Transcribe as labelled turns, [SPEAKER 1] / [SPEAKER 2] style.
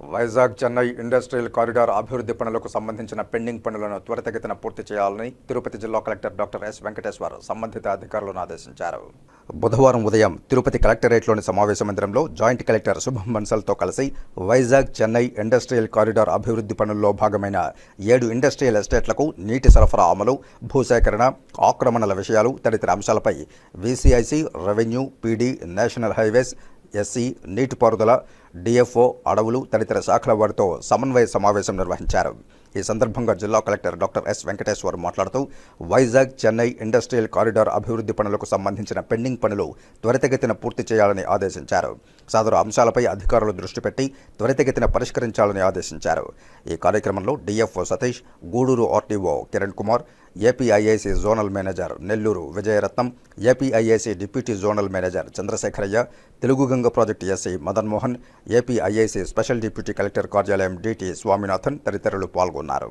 [SPEAKER 1] Vizag Chennai industrial corridor అభివృద్ధి పనులకు సంబంధించిన పెండింగ్ పనులను త్వరితగతిన పూర్తి చేయాలని తిరుపతి జిల్లా కలెక్టర్ డాక్టర్ ఎస్ వెంకటేశ్వర్ సంబంధిత అధికారులను ఆదేశించారు. బుధవారం ఉదయం తిరుపతి కలెక్టరేట్లోని సమావేశ మందిరంలో జాయింట్ కలెక్టర్ శుభం బన్సల్తో కలిసి వైజాగ్ చెన్నై ఇండస్ట్రియల్ కారిడార్ అభివృద్ధి పనుల్లో భాగమైన ఏడు ఇండస్ట్రియల్ ఎస్టేట్లకు నీటి సరఫరా అమలు భూసేకరణ ఆక్రమణల విషయాలు తదితర అంశాలపై VCIC revenue PD national highways SE నీటిపారుదల డిఎఫ్ఓ అడవులు తదితర శాఖల వారితో సమన్వయ సమావేశం నిర్వహించారు. ఈ సందర్భంగా జిల్లా కలెక్టర్ డాక్టర్ ఎస్ వెంకటేశ్వర్ మాట్లాడుతూ వైజాగ్ చెన్నై ఇండస్ట్రియల్ కారిడార్ అభివృద్ధి పనులకు సంబంధించిన పెండింగ్ పనులు త్వరితగతిన పూర్తి చేయాలని ఆదేశించారు. సదరు అంశాలపై అధికారులు దృష్టి పెట్టి త్వరితగతిన పరిష్కరించాలని ఆదేశించారు. ఈ కార్యక్రమంలో DFO Satish Gudur RTO Kiran Kumar APIIC zonal manager Nellore Vijayaratnam APIIC deputy zonal manager Chandrasekharaiah Telugu Ganga project SE Madanmohan Mohan special deputy collector కార్యాలయం డీటీ స్వామినాథన్ తదితరులు పాల్గొన్నారు.